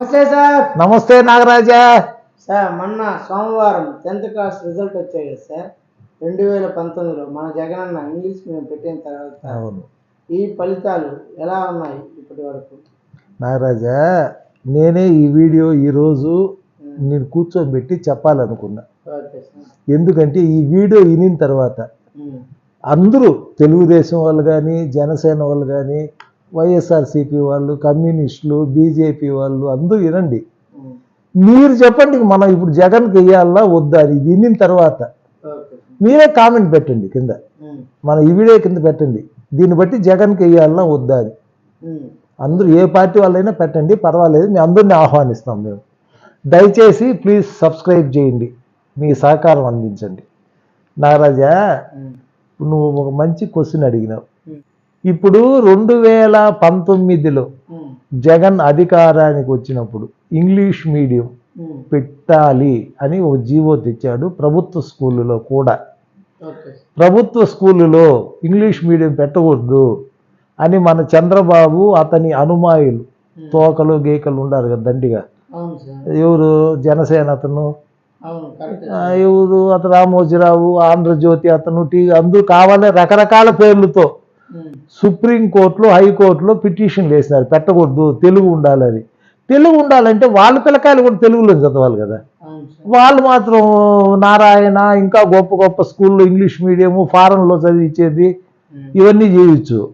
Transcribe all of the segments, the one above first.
నమస్తే సార్. నమస్తే నాగరాజా. సార్ మొన్న సోమవారం టెన్త్ క్లాస్ రిజల్ట్ వచ్చాయి కదా సార్. రెండు వేల పంతొమ్మిదిలో మన జగనన్న ఇంగ్లీష్ మేము పెట్టిన తర్వాత అవును. ఈ ఫలితాలు ఎలా ఉన్నాయి ఇప్పటి వరకు? నాగరాజా నేనే ఈ వీడియో ఈరోజు నేను కూర్చోబెట్టి చెప్పాలనుకున్నా. Okay sir. ఎందుకంటే ఈ వీడియో వినిన తర్వాత అందరూ తెలుగుదేశం వాళ్ళు కానీ జనసేన వాళ్ళు కానీ వైఎస్ఆర్సీపీ వాళ్ళు కమ్యూనిస్టులు బీజేపీ వాళ్ళు అందరూ వినండి. మీరు చెప్పండి మనం ఇప్పుడు జగన్కి వెయ్యాలా వద్దా అది వినిన తర్వాత మీరే కామెంట్ పెట్టండి కింద. మన ఈ వీడియో కింద పెట్టండి. దీన్ని బట్టి జగన్కి వెయ్యాలా వద్దా ఉమ్, అందరూ ఏ పార్టీ వాళ్ళైనా పెట్టండి పర్వాలేదు మేము అందరినీ ఆహ్వానిస్తాం మేము. దయచేసి ప్లీజ్ సబ్స్క్రైబ్ చేయండి మీ సహకారం అందించండి. నాగరాజా నువ్వు ఒక మంచి క్వశ్చన్ అడిగినావు. ఇప్పుడు రెండు వేల పంతొమ్మిదిలో జగన్ అధికారానికి వచ్చినప్పుడు ఇంగ్లీష్ మీడియం పెట్టాలి అని ఒక జీవో తెచ్చాడు ప్రభుత్వ స్కూళ్ళలో కూడా. ప్రభుత్వ స్కూళ్ళలో ఇంగ్లీష్ మీడియం పెట్టకూడదు అని మన చంద్రబాబు అతని అనుమాయులు తోకలు గీకలు ఉండారు కదా దండిగా. ఎవరు? జనసేన అతను. ఎవరు? అతను రామోజీరావు ఆంధ్రజ్యోతి అతను టీ అందరూ కావాలి రకరకాల పేర్లతో. సుప్రీం కోర్టులో హైకోర్టులో పిటిషన్లు వేసినారు. పెట్టకూడదు తెలుగు ఉండాలని. తెలుగు ఉండాలంటే వాళ్ళ పిల్లకాయలు కూడా తెలుగులో చదవాలి కదా. వాళ్ళు మాత్రం నారాయణ ఇంకా గొప్ప గొప్ప స్కూల్లో ఇంగ్లీష్ మీడియము ఫారెన్లో చదివించేది ఇవన్నీ చేయొచ్చు.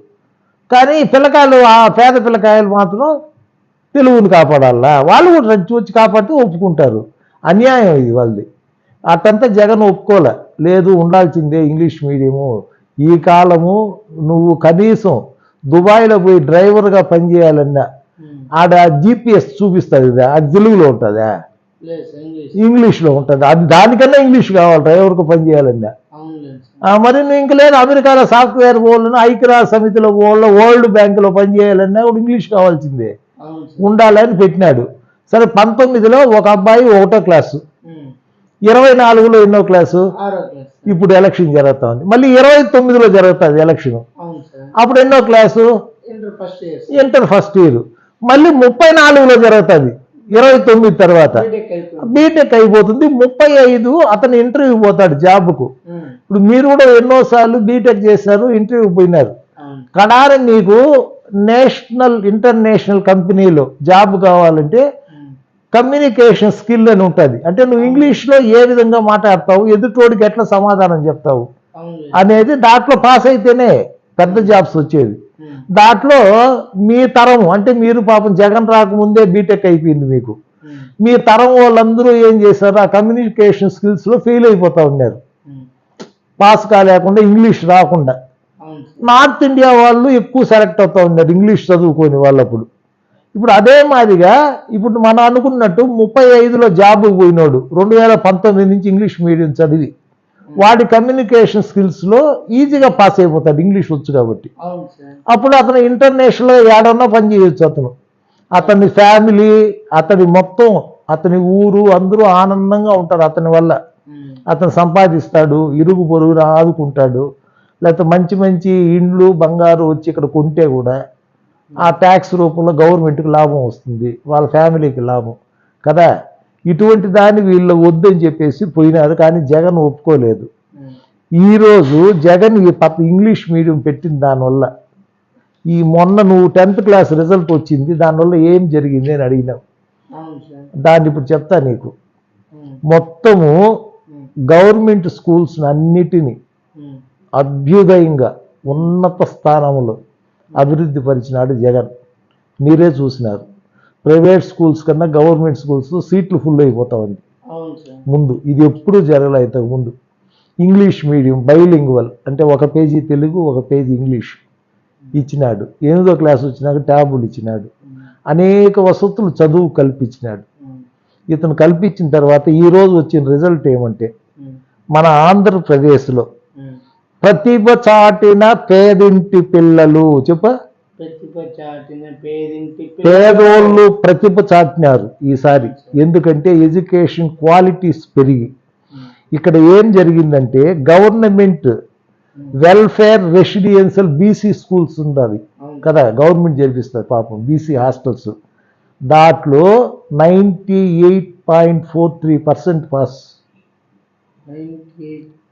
కానీ పిల్లకాయలు ఆ పేద పిల్లకాయలు మాత్రం తెలుగుని కాపాడాలా? వాళ్ళు కూడా రంచి వచ్చి కాపాడితే ఒప్పుకుంటారు. అన్యాయం ఇది వాళ్ళది. అట్టంతా జగన్ ఒప్పుకోలే. లేదు ఉండాల్సిందే ఇంగ్లీష్ మీడియము. ఈ కాలము నువ్వు కనీసం దుబాయ్లో పోయి డ్రైవర్గా పనిచేయాలన్నా ఆడ జీపీఎస్ చూపిస్తుంది అది తెలుగులో ఉంటుందా? ఇంగ్లీష్లో ఉంటుంది. అది దానికన్నా ఇంగ్లీష్ కావాలి డ్రైవర్కి పని చేయాలన్నా అవును లేదు సార్. ఆ, మరి నువ్వు ఇంక లేదు అమెరికాలో సాఫ్ట్వేర్ వాళ్ళు ఐక్యరాజ్య సమితిలో వాళ్ళు వరల్డ్ బ్యాంకులో పనిచేయాలన్నా కూడా ఇంగ్లీష్ కావాల్సిందే. ఉండాలని పెట్టినాడు. సరే పంతొమ్మిదిలో ఒక అబ్బాయి ఒకటో క్లాసు ఇరవై నాలుగులో ఎన్నో క్లాసు ఇప్పుడు ఎలక్షన్ జరుగుతా ఉంది మళ్ళీ ఇరవై తొమ్మిదిలో జరుగుతుంది ఎలక్షన్ అప్పుడు ఎన్నో క్లాసు ఇంటర్ ఫస్ట్ ఇయర్ మళ్ళీ ముప్పై నాలుగులో జరుగుతుంది. ఇరవై తొమ్మిది తర్వాత. బీటెక్ అయిపోతుంది. ముప్పై ఐదు అతను ఇంటర్వ్యూ పోతాడు జాబ్కు ఇప్పుడు మీరు కూడా ఎన్నోసార్లు బీటెక్ చేశారు ఇంటర్వ్యూ పోయినారు. కడారి నీకు నేషనల్ ఇంటర్నేషనల్ కంపెనీలో జాబ్ కావాలంటే కమ్యూనికేషన్ స్కిల్ అని ఉంటుంది. అంటే నువ్వు ఇంగ్లీష్లో ఏ విధంగా మాట్లాడతావు ఎదుటోడికి ఎట్లా సమాధానం చెప్తావు అనేది దాంట్లో పాస్ అయితేనే పెద్ద జాబ్స్ వచ్చేది. దాంట్లో మీ తరం అంటే మీరు పాపం జగన్ రాకముందే బీటెక్ అయిపోయింది మీకు. మీ తరం వాళ్ళందరూ ఏం చేశారు? ఆ కమ్యూనికేషన్ స్కిల్స్లో ఫెయిల్ అయిపోతా ఉన్నారు. పాస్ కాలేకుండా ఇంగ్లీష్ రాకుండా. నార్త్ ఇండియా వాళ్ళు ఎక్కువ సెలెక్ట్ అవుతా ఉన్నారు ఇంగ్లీష్ చదువుకొని వాళ్ళప్పుడు. ఇప్పుడు అదే మాదిరిగా ఇప్పుడు మనం అనుకున్నట్టు ముప్పై ఐదులో జాబ్ పోయినోడు. రెండు వేల పంతొమ్మిది నుంచి ఇంగ్లీష్ మీడియం చదివి. వాడి కమ్యూనికేషన్ స్కిల్స్లో ఈజీగా పాస్ అయిపోతాడు ఇంగ్లీష్ వచ్చు కాబట్టి. అప్పుడు అతను ఇంటర్నేషనల్ ఏడన్నా పని చేయొచ్చు అతను. అతని ఫ్యామిలీ అతని మొత్తం అతని ఊరు అందరూ ఆనందంగా ఉంటారు అతని వల్ల. అతను సంపాదిస్తాడు ఇరుగు పొరుగున ఆదుకుంటాడు. లేకపోతే మంచి మంచి ఇండ్లు బంగారు వచ్చి ఇక్కడ కొంటే కూడా ఆ ట్యాక్స్ రూపంలో గవర్నమెంట్కి లాభం వస్తుంది వాళ్ళ ఫ్యామిలీకి లాభం. కదా? ఇటువంటి దాన్ని వీళ్ళు వద్దని చెప్పేసి పోయినారు కానీ జగన్ ఒప్పుకోలేదు. ఈరోజు జగన్ ఈ పక్క ఇంగ్లీష్ మీడియం పెట్టిన దానివల్ల. ఈ మొన్న నువ్వు టెన్త్ క్లాస్ రిజల్ట్ వచ్చింది దానివల్ల ఏం జరిగింది అని అడిగినావు దాన్ని ఇప్పుడు చెప్తా నీకు. మొత్తము గవర్నమెంట్ స్కూల్స్ అన్నిటినీ అభ్యుదయంగా ఉన్నత స్థానంలో అభివృద్ధి పరిచినాడు జగన్. మీరే చూసినారు. ప్రైవేట్ స్కూల్స్ కన్నా గవర్నమెంట్ స్కూల్స్ సీట్లు ఫుల్ అయిపోతా ఉంది. ముందు. ఇది ఎప్పుడూ జరగలే ఇంతకు ముందు. ఇంగ్లీష్ మీడియం బైలింగ్వల్ అంటే ఒక పేజీ తెలుగు ఒక పేజీ ఇంగ్లీష్ ఇచ్చినాడు. ఎనిమిదో క్లాస్ వచ్చినాక ట్యాబులు ఇచ్చినాడు. అనేక వసతులు చదువు కల్పించినాడు. ఇతను కల్పించిన తర్వాత ఈ రోజు వచ్చిన రిజల్ట్ ఏమంటే మన ఆంధ్రప్రదేశ్లో. ప్రతిభ చాటిన పేదింటి పిల్లలు చెప్ప. పేదోళ్ళు ప్రతిభ చాటినారు ఈసారి. ఎందుకంటే ఎడ్యుకేషన్ క్వాలిటీస్ పెరిగి. ఇక్కడ ఏం జరిగిందంటే government welfare residential BC schools ఉండాలి. అవును. కదా గవర్నమెంట్ జరిపిస్తారు పాపం బీసీ హాస్టల్స్. దాంట్లో ninety eight point four three percent pass.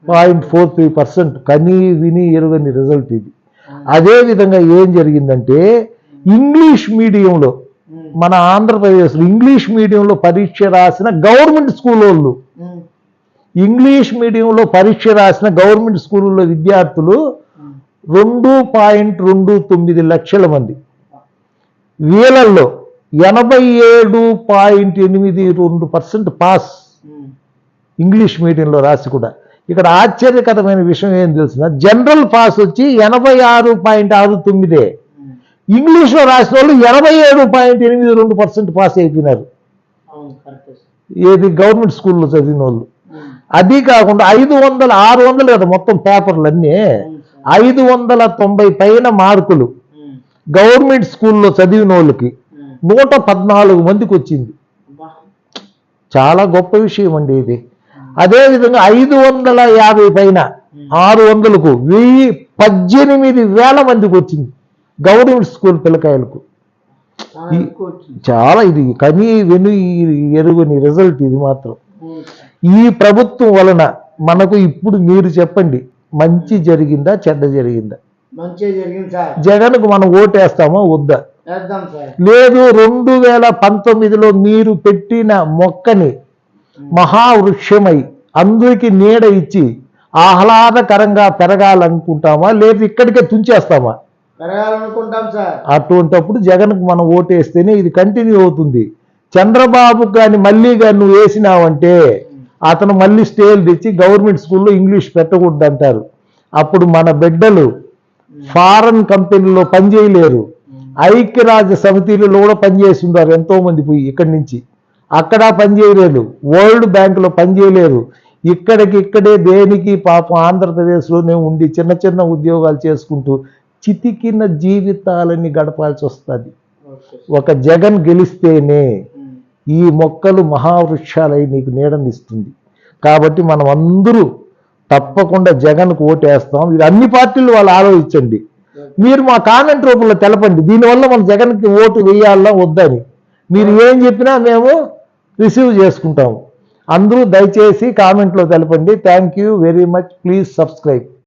Point four three percent కని విని ఎరుగని రిజల్ట్ ఇది. అదే విధంగా ఏం జరిగిందంటే ఇంగ్లీష్ మీడియంలో మన ఆంధ్రప్రదేశ్లో ఇంగ్లీష్ మీడియంలో పరీక్ష రాసిన గవర్నమెంట్ స్కూల్ వాళ్ళు ఇంగ్లీష్ మీడియంలో పరీక్ష రాసిన గవర్నమెంట్ స్కూళ్ళలో విద్యార్థులు రెండు పాయింట్ రెండు తొమ్మిది లక్షల మంది. వీళ్ళల్లో ఎనభై ఏడు పాయింట్ ఎనిమిది రెండు పర్సెంట్ పాస్ ఇంగ్లీష్ మీడియంలో రాసి కూడా. ఇక్కడ ఆశ్చర్యకరమైన విషయం ఏం తెలిసిన? జనరల్ పాస్ వచ్చి ఎనభై ఆరు పాయింట్ ఆరు తొమ్మిదే. ఇంగ్లీష్లో రాసిన వాళ్ళు ఎనభై ఏడు పాయింట్ ఎనిమిది రెండు పర్సెంట్ పాస్ అయిపోయినారు. ఏది గవర్నమెంట్ స్కూల్లో చదివిన వాళ్ళు. అది కాకుండా ఐదు వందల ఆరు వందలు కదా మొత్తం పేపర్లు అన్నీ ఐదు వందల తొంభై పైన మార్కులు గవర్నమెంట్ స్కూల్లో చదివిన వాళ్ళకి నూట పద్నాలుగు మందికి వచ్చింది. చాలా గొప్ప విషయం అండి ఇది. అదేవిధంగా ఐదు వందల యాభై పైన ఆరు వందలకు వెయ్యి పద్దెనిమిది వేల మందికి వచ్చింది. గవర్నమెంట్ స్కూల్ పిల్లకాయలకు. చాలా ఇది కనీ వెను ఎరుగని రిజల్ట్ ఇది మాత్రం. ఈ ప్రభుత్వం వలన మనకు ఇప్పుడు మీరు చెప్పండి మంచి జరిగిందా చెడ్డ జరిగిందా? జగన్కు మనం ఓటేస్తామా వద్దా? లేదు రెండు వేల పంతొమ్మిదిలో మీరు పెట్టిన మొక్కని మహావృక్షమై అందరికీ నీడ ఇచ్చి ఆహ్లాదకరంగా పెరగాలనుకుంటామా? లేదు ఇక్కడికే తుంచేస్తామా? పెరగాలనుకుంటాం సార్. అటువంటప్పుడు జగన్కు మనం ఓటేస్తేనే ఇది కంటిన్యూ అవుతుంది. చంద్రబాబు కానీ మళ్ళీ కానీ నువ్వు వేసినావంటే అతను మళ్ళీ స్టేలు తెచ్చి గవర్నమెంట్ స్కూల్లో ఇంగ్లీష్ పెట్టకూడదు అంటారు అప్పుడు మన బిడ్డలు ఫారెన్ కంపెనీలో పనిచేయలేరు. ఐక్యరాజ్య సమితిలో కూడా పనిచేసి ఉన్నారు ఎంతో మంది పోయి ఇక్కడి నుంచి. అక్కడ పనిచేయలేరు వరల్డ్ బ్యాంకులో పనిచేయలేరు ఇక్కడికి ఇక్కడే దేనికి పాపం ఆంధ్రప్రదేశ్లోనే ఉండి చిన్న చిన్న ఉద్యోగాలు చేసుకుంటూ చితికిన జీవితాలని గడపాల్సి వస్తుంది. ఒక జగన్ గెలిస్తేనే. ఈ మొక్కలు మహావృక్షాలై నీకు నీడనిస్తుంది. కాబట్టి మనం అందరూ తప్పకుండా జగన్కు ఓటేస్తాం. ఇది అన్ని పార్టీలు వాళ్ళు ఆలోచించండి. మీరు మా కామెంట్ రూపంలో తెలపండి. దీనివల్ల మన జగన్కి ఓటు వేయాలా వద్దని మీరు ఏం చెప్పినా మేము రిసీవ్ చేసుకుంటాము. అందరూ దయచేసి కామెంట్లో తెలపండి. Thank you very much please subscribe